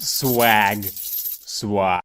swag, swag.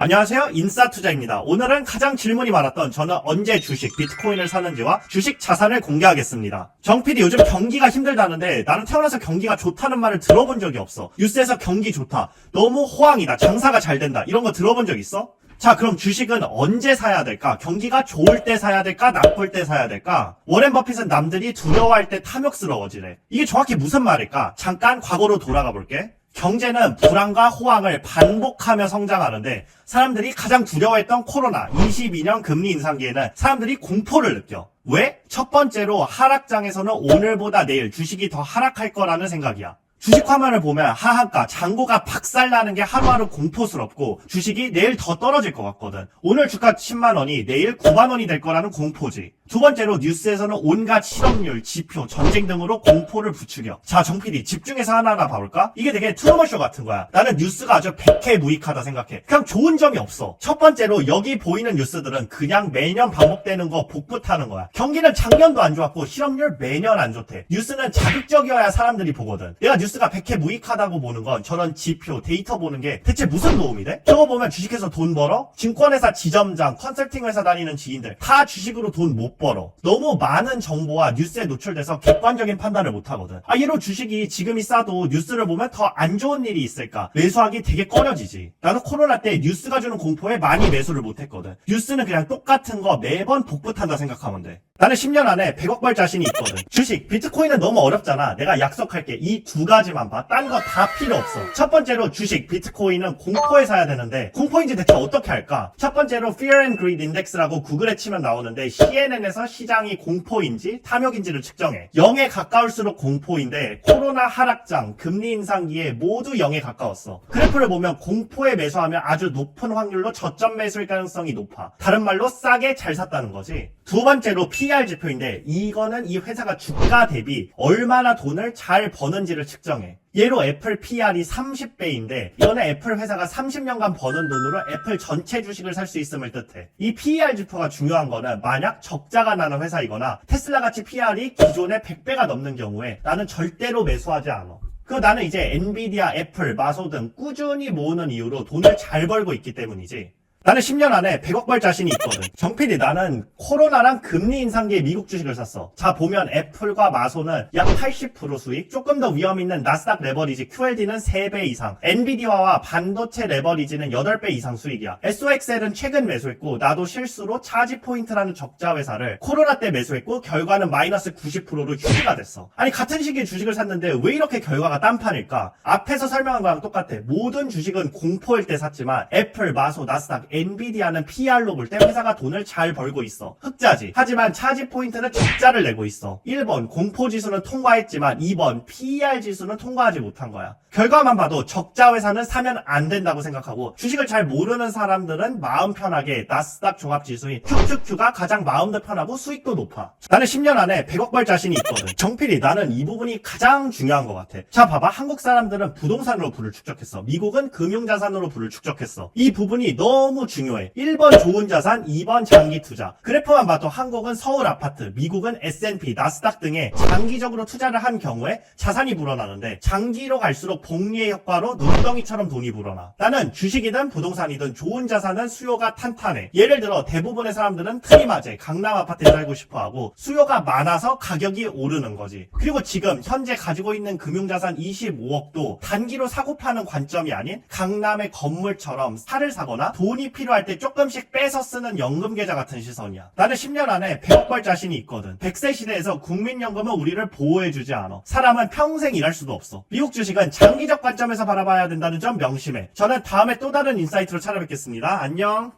안녕하세요. 인싸투자입니다. 오늘은 가장 질문이 많았던 저는 언제 주식, 비트코인을 사는지와 주식 자산을 공개하겠습니다. 정필이 요즘 경기가 힘들다는데 나는 태어나서 경기가 좋다는 말을 들어본 적이 없어. 뉴스에서 경기 좋다. 너무 호황이다. 장사가 잘 된다. 이런 거 들어본 적 있어? 자, 그럼 주식은 언제 사야 될까? 경기가 좋을 때 사야 될까? 나쁠 때 사야 될까? 워렌 버핏은 남들이 두려워할 때 탐욕스러워지래. 이게 정확히 무슨 말일까? 잠깐 과거로 돌아가 볼게. 경제는 불안과 호황을 반복하며 성장하는데 사람들이 가장 두려워했던 코로나 22년 금리 인상기에는 사람들이 공포를 느껴. 왜? 첫 번째로 하락장에서는 오늘보다 내일 주식이 더 하락할 거라는 생각이야. 주식 화면을 보면 하한가, 잔고가 박살나는 게 하루하루 공포스럽고 주식이 내일 더 떨어질 것 같거든. 오늘 주가 10만 원이 내일 9만 원이 될 거라는 공포지. 두 번째로 뉴스에서는 온갖 실업률, 지표, 전쟁 등으로 공포를 부추겨. 자, 정PD 집중해서 하나하나 봐볼까? 이게 되게 트루먼쇼 같은 거야. 나는 뉴스가 아주 백해무익하다 생각해. 그냥 좋은 점이 없어. 첫 번째로 여기 보이는 뉴스들은 그냥 매년 반복되는 거 복붙 하는 거야. 경기는 작년도 안 좋았고 실업률 매년 안 좋대. 뉴스는 자극적이어야 사람들이 보거든. 내가 뉴스가 백해무익하다고 보는 건 저런 지표, 데이터 보는 게 대체 무슨 도움이 돼? 저거 보면 주식해서 돈 벌어? 증권회사 지점장, 컨설팅 회사 다니는 지인들 다 주식으로 돈 못 벌어. 너무 많은 정보와 뉴스에 노출돼서 객관적인 판단을 못 하거든. 아, 예로 주식이 지금이 싸도 뉴스를 보면 더 안 좋은 일이 있을까? 매수하기 되게 꺼려지지. 나는 코로나 때 뉴스가 주는 공포에 많이 매수를 못 했거든. 뉴스는 그냥 똑같은 거 매번 복붙한다 생각하면 돼. 나는 10년 안에 100억 벌 자신이 있거든. 주식, 비트코인은 너무 어렵잖아. 내가 약속할게. 이 두 가지만 봐. 딴 거 다 필요 없어. 첫 번째로 주식, 비트코인은 공포에 사야 되는데 공포인지 대체 어떻게 할까? 첫 번째로 Fear and Greed Index라고 구글에 치면 나오는데 CNN에서 시장이 공포인지 탐욕인지를 측정해. 0에 가까울수록 공포인데 코로나 하락장, 금리 인상기에 모두 0에 가까웠어. 그래프를 보면 공포에 매수하면 아주 높은 확률로 저점 매수일 가능성이 높아. 다른 말로 싸게 잘 샀다는 거지. 두 번째로 PR 지표인데 이거는 이 회사가 주가 대비 얼마나 돈을 잘 버는지를 측정해. 예로 애플 PR이 30배인데 이거는 애플 회사가 30년간 버는 돈으로 애플 전체 주식을 살 수 있음을 뜻해. 이 PER 지표가 중요한 거는 만약 적자가 나는 회사이거나 테슬라 같이 PR이 기존의 100배가 넘는 경우에 나는 절대로 매수하지 않아. 그 나는 이제 엔비디아, 애플, 마소 등 꾸준히 모으는 이유로 돈을 잘 벌고 있기 때문이지. 나는 10년 안에 100억 벌 자신이 있거든. 정필이 나는 코로나랑 금리 인상기에 미국 주식을 샀어. 자, 보면 애플과 마소는 약 80% 수익, 조금 더 위험 있는 나스닥 레버리지 QLD는 3배 이상, 엔비디아와 반도체 레버리지는 8배 이상 수익이야. SOXL은 최근 매수했고, 나도 실수로 차지 포인트라는 적자 회사를 코로나 때 매수했고, 결과는 마이너스 90%로 휴지가 됐어. 아니, 같은 시기에 주식을 샀는데 왜 이렇게 결과가 딴판일까? 앞에서 설명한 거랑 똑같아. 모든 주식은 공포일 때 샀지만, 애플, 마소, 나스닥, 엔비디아는 PR로 볼 때 회사가 돈을 잘 벌고 있어. 흑자지. 하지만 차지 포인트는 적자를 내고 있어. 1번 공포 지수는 통과했지만 2번 PER 지수는 통과하지 못한 거야. 결과만 봐도 적자 회사는 사면 안 된다고 생각하고 주식을 잘 모르는 사람들은 마음 편하게 나스닥 종합 지수인 QQQ가 가장 마음도 편하고 수익도 높아. 나는 10년 안에 100억 벌 자신이 있거든. 정필이 나는 이 부분이 가장 중요한 것 같아. 자 봐봐 한국 사람들은 부동산으로 부를 축적했어. 미국은 금융자산으로 부를 축적했어. 이 부분이 너무 중요해. 1번 좋은 자산, 2번 장기 투자. 그래프만 봐도 한국은 서울 아파트, 미국은 S&P, 나스닥 등에 장기적으로 투자를 한 경우에 자산이 불어나는데 장기로 갈수록 복리의 효과로 눈덩이처럼 돈이 불어나. 나는 주식이든 부동산이든 좋은 자산은 수요가 탄탄해. 예를 들어 대부분의 사람들은 트리마제, 강남 아파트에 살고 싶어 하고 수요가 많아서 가격이 오르는 거지. 그리고 지금 현재 가지고 있는 금융자산 25억도 단기로 사고 파는 관점이 아닌 강남의 건물처럼 살을 사거나 돈이 필요할 때 조금씩 빼서 쓰는 연금 계좌 같은 시선이야. 나는 10년 안에 100억 벌 자신이 있거든. 100세 시대에서 국민연금은 우리를 보호해주지 않아. 사람은 평생 일할 수도 없어. 미국 주식은 장기적 관점에서 바라봐야 된다는 점 명심해. 저는 다음에 또 다른 인사이트로 찾아뵙겠습니다. 안녕.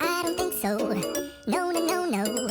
I don't think so. No, no, no, no.